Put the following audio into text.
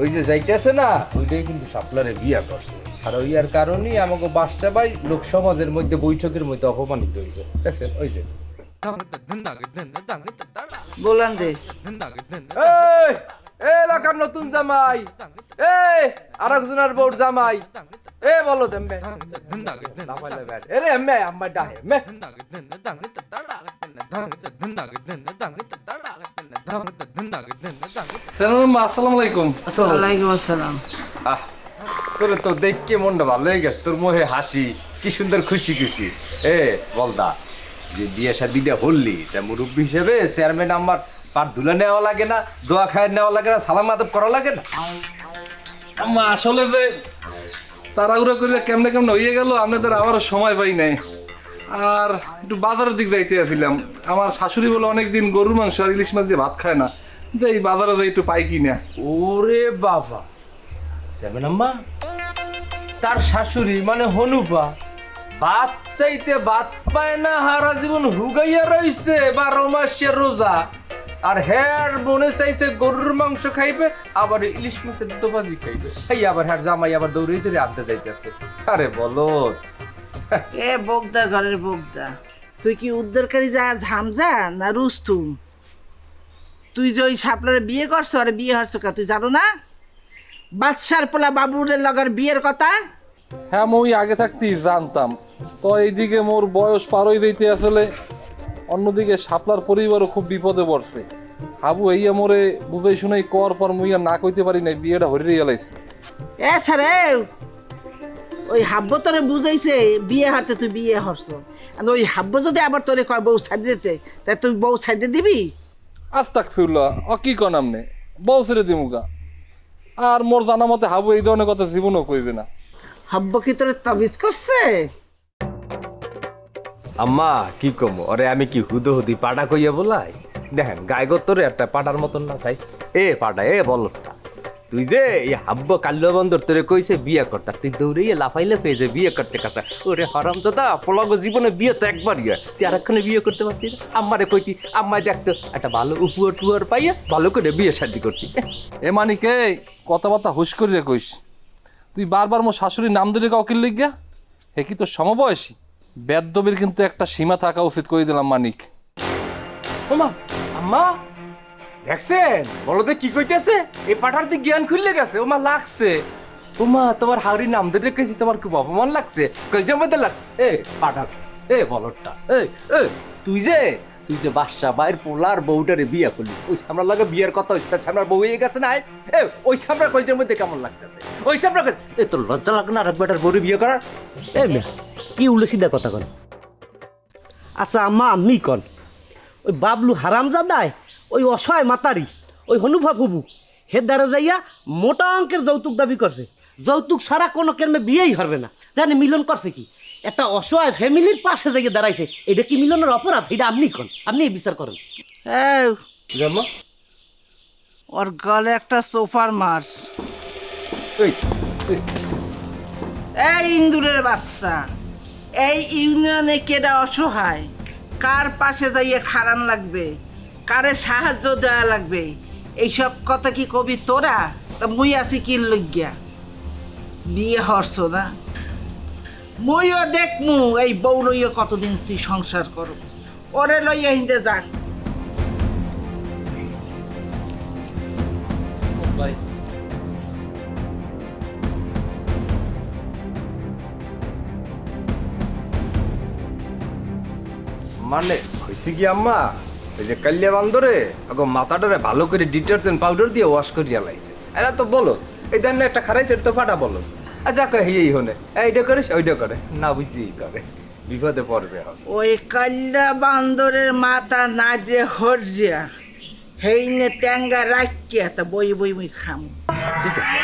ওই যে যাইতেছে না ওইটাই কিন্তু সাপলারে বিয়া করছে। আর ওই আর কারণেই আমাকে বাচ্চা ভাই লোক সমাজের মধ্যে বৈঠকের মধ্যে অপমানিত হয়েছে। দেখছেন ওই যে। বললাম এ এলাকার নতুন জামাই এই আর একজনের বউর জামাই এ বলো দেম্বে এরে এম্মে আম্মা ডাহে সালাম আসসালামু আলাইকুম। ওয়ালাইকুম আসসালাম। আহ তোর তো দেখকে মনটা ভালো হয়ে গেছে তোর মুখে হাসি কি সুন্দর খুশি খুশি। এ বলদা যে বিয়ে শাদিটা হললি তা মুরব্বী হিসেবে চেয়ারম্যান আমার পার ধুলে নেওয়া লাগে না দোয়া খায় নেওয়া লাগে না সালাম আদব করা লাগে না। আম্মা আসলে যে তাড়াহুড়ো করে কেমনে কেমনে হয়ে গেল আপনাদের আবার সময় পাই নাই। আর একটু বাজারের দিক যাইতে আসছিলাম আমার শাশুড়ি বলে অনেকদিন গরুর মাংস আর ইলিশ মাছ দিয়ে ভাত খায় না। এই বাজারে যাই একটু পাই কিনা। ওরে বাবা। চেয়ারম্যান আম্মা তার শাশুড়ি মানে হনুপা। ভাত চাইতে ভাত পায় না হারা জীবন হুগাইয়া রইছে, বারো মাসের রোজা। আর হ্যার মনে চাইছে গরুর মাংস খাইবে, আবার ইলিশ মাছের দোবাজি খাইবে। এই আবার হ্যার জামাই আবার দৌড়ে দৌড়ে আনতে যাইতেছে। আরে বলো এ ঘরের বগদা। তুই কি উদ্ধারকারী যা ঝামজা না রুস্তুম? তুই যে ওই সাপলারে বিয়ে করছ আর বিয়ে হচ্ছ কা? তুই জানো না? বাদশার পোলা বাবুরের লগর বিয়ের কথা? হ্যাঁ মই আগে থাকতেই জানতাম। তো এইদিকে মোর বয়স পারই দিতে আসলে অন্যদিকে শাপলার পরিবারও খুব বিপদে পড়ছে। হাবু এই মোরে বুঝাই শুনাই কর পর মুই আর না কইতে পারি নাই বিয়েটা হরিয়ে গেলাইছে এ স্যারে ওই হাব্য তোরে বুঝাইছে বিয়ে হাতে তুই বিয়ে হচ্ছ ওই হাব্য যদি আবার তোরে কয় বউ ছাড়ি দিতে তা তুই বউ ছাড়ি দিবি? আস্তাক ফিরলা অ কি কন আমনে বউ ছেড়ে দিমুগা আর মোর জানা মতে হাবু এই ধরনের কথা জীবনও কইবে না। হাব্য কি তোরে তাবিজ করছে? আম্মা কি কম? ওরে আমি কি হুদো হুদি পাটা কইয়া বলাই? দেখেন গায়ে তোরে একটা পাটার মতন না চাই। এ পাটা এ বলটা তুই যে এই হাব্য কাল্য বন্দর তোরে কইছে বিয়ে করতা তুই দৌড়িয়ে লাফাইলে পেয়ে যে বিয়ে করতে কাছা ওরে হরাম তো দা পলগ জীবনে বিয়ে তো একবারই হয়। তুই আরেকখানে বিয়ে করতে পারতি আম্মারে কইতি আম্মায় দেখতো একটা ভালো উপর টুয়ার পাইয়া ভালো করে বিয়ে শাদি করতি। এ মানিকে কথাবার্তা হুশ করিয়া কইস তুই বারবার মোর শাশুড়ির নাম দিলে কাউকে লিখিয়া হে কি তোর সমবয়সী? বেদবির কিন্তু একটা সীমা থাকা উচিত করে দিলাম মানিক। ওমা আম্মা! দেখছেন? বলদে কি কইতেছে? এই পাঠার দিক জ্ঞান খুললে গেছে, ওমা লাগছে। ওমা, তোমার হাওড়ি নাম ধরে রেখেছি তোমার খুব অপমান লাগছে। কলজার মধ্যে লাগছে এ, পাঠার, এ, বলদটা, এ এ, তুই যে তুই যে বাদশা বাইর পোলার বউটারে বিয়ে করলি, ওই সামরা লাগে বিয়ের কথা হয়েছে তার সামরার বউ হয়ে গেছে না, এ ওই সামরা কলজার মধ্যে কেমন লাগতেছে? ওই সামরা এ, তোর লজ্জা লাগে না আর বেটার বউরে বিয়ে করার? এ কি উল্টো সিধা কথা কন? আচ্ছা আম্মা, আমি কন? ওই বাবলু হারাম হারামজাদায় ওই অসহায় মাতারি ওই হনুফা ফুবু হে দ্বারা যাইয়া মোটা অঙ্কের যৌতুক দাবি করছে। যৌতুক ছাড়া কোনো কেমনে বিয়েই হবে না। জানি মিলন করছে কি? একটা অসহায় ফ্যামিলির পাশে যাইয়ে দাঁড়াইছে। এটা কি মিলনের অপরাধ? এটা আপনি কন? আপনি বিচার করেন। এই জামা ওর গলে একটা সোফার মার। এই ইন্দুরের বাচ্চা। এই ইউনিয়নে কেডা অসহায়? কার পাশে যাইয়ে খারান লাগবে? কারে সাহায্য দেওয়া লাগবে? এইসব কথা কি কবি তোরা? তা মুই আছি কি লজ্ঞা বিয়ে হরছ না? মুইও দেখমু এই বউ লইয়া কতদিন তুই সংসার করো। ওরে লইয়া হিন্দে যাক মানে হয়েছে কি আম্মা? ওই যে কাল্যা বান্দরে আগো মাথাটারে ভালো করে ডিটারজেন্ট পাউডার দিয়ে ওয়াশ করিয়া লাইছে। এরা তো বলো এই দেন একটা খারাইছে এটা তো ফাটা বলো। আচ্ছা কয় এই হনে। এইটা করে ওইটা করে। না বুঝি করে। বিপদে পড়বে ওই কাল্লা বান্দরের মাথা না যে হরজিয়া হেইনে ট্যাঙ্গা রাখিয়া তা বই বই মুই খামু। ঠিক আছে।